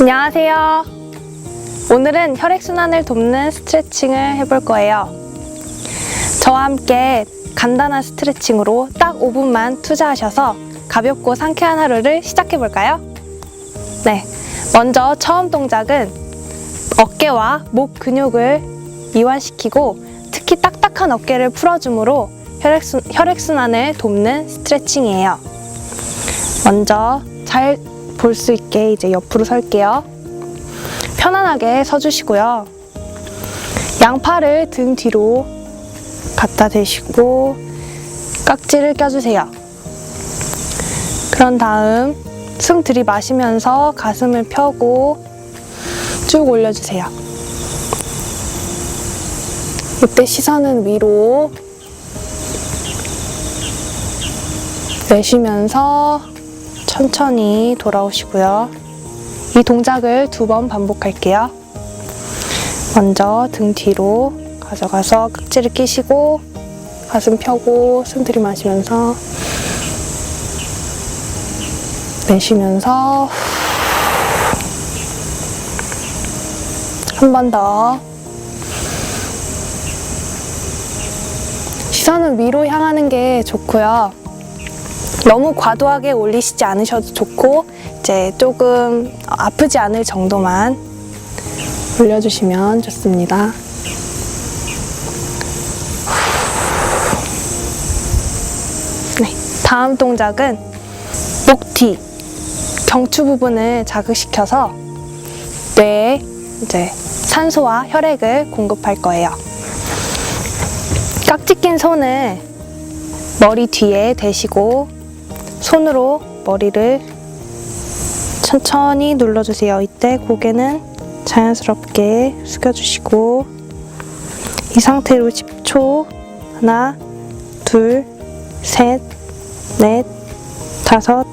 안녕하세요. 오늘은 혈액순환을 돕는 스트레칭을 해볼 거예요. 저와 함께 간단한 스트레칭으로 딱 5분만 투자하셔서 가볍고 상쾌한 하루를 시작해 볼까요? 네. 먼저 처음 동작은 어깨와 목 근육을 이완시키고 특히 딱딱한 어깨를 풀어주므로 혈액순, 혈액순환을 돕는 스트레칭이에요. 먼저 잘 볼 수 있게 이제 옆으로 설게요. 편안하게 서주시고요. 양팔을 등 뒤로 갖다 대시고 깍지를 껴주세요. 그런 다음 숨 들이마시면서 가슴을 펴고 쭉 올려주세요. 이때 시선은 위로 내쉬면서 천천히 돌아오시고요. 이 동작을 두 번 반복할게요. 먼저 등 뒤로 가져가서 깍지를 끼시고 가슴 펴고 숨 들이마시면서 내쉬면서 한 번 더. 시선은 위로 향하는 게 좋고요. 너무 과도하게 올리시지 않으셔도 좋고 이제 조금 아프지 않을 정도만 올려주시면 좋습니다. 네, 다음 동작은 목 뒤 경추 부분을 자극시켜서 뇌에 이제 산소와 혈액을 공급할 거예요. 깍지 낀 손을 머리 뒤에 대시고 손으로 머리를 천천히 눌러주세요. 이때 고개는 자연스럽게 숙여주시고 이 상태로 10초 하나, 둘, 셋, 넷, 다섯,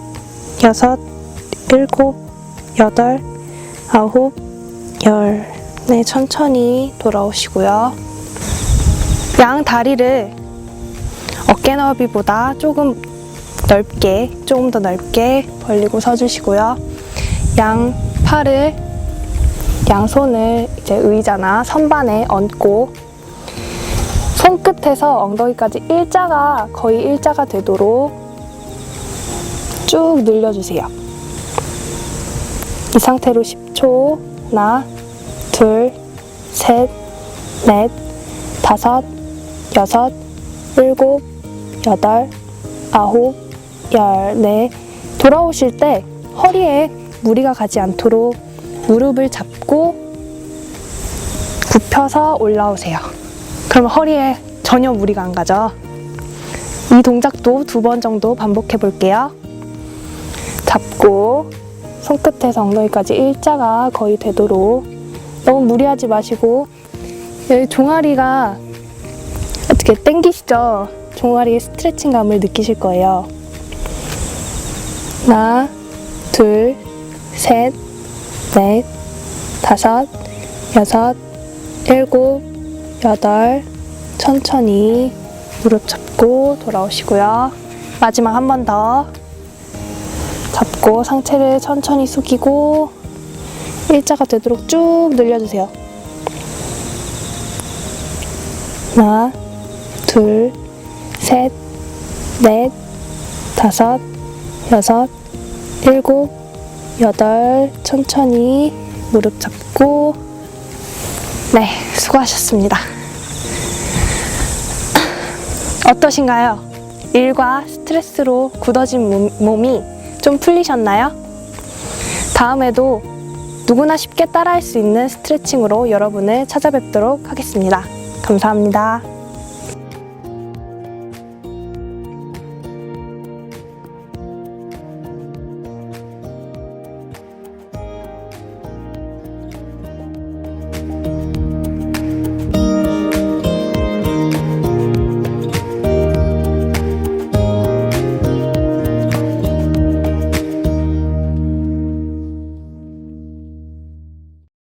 여섯, 일곱, 여덟, 아홉, 열. 네, 천천히 돌아오시고요. 양 다리를 어깨 너비보다 조금 넓게, 조금 더 넓게 벌리고 서주시고요. 양 팔을, 양 손을 이제 의자나 선반에 얹고 손끝에서 엉덩이까지 일자가 거의 일자가 되도록 쭉 늘려주세요. 이 상태로 10초, 하나, 둘, 셋, 넷, 다섯, 여섯, 일곱, 여덟, 아홉, 열, 네. 돌아오실 때 허리에 무리가 가지 않도록 무릎을 잡고 굽혀서 올라오세요. 그럼 허리에 전혀 무리가 안 가죠. 이 동작도 두 번 정도 반복해 볼게요. 잡고 손끝에서 엉덩이까지 일자가 거의 되도록 너무 무리하지 마시고 여기 종아리가 어떻게 땡기시죠? 종아리의 스트레칭감을 느끼실 거예요. 하나, 둘, 셋, 넷, 다섯, 여섯, 일곱, 여덟, 천천히 무릎 잡고 돌아오시고요. 마지막 한 번 더. 잡고 상체를 천천히 숙이고 일자가 되도록 쭉 늘려주세요. 하나, 둘, 셋, 넷, 다섯, 여섯, 일곱, 여덟, 천천히 무릎 잡고 네, 수고하셨습니다. 어떠신가요? 일과 스트레스로 굳어진 몸- 몸이 좀 풀리셨나요? 다음에도 누구나 쉽게 따라할 수 있는 스트레칭으로 여러분을 찾아뵙도록 하겠습니다. 감사합니다.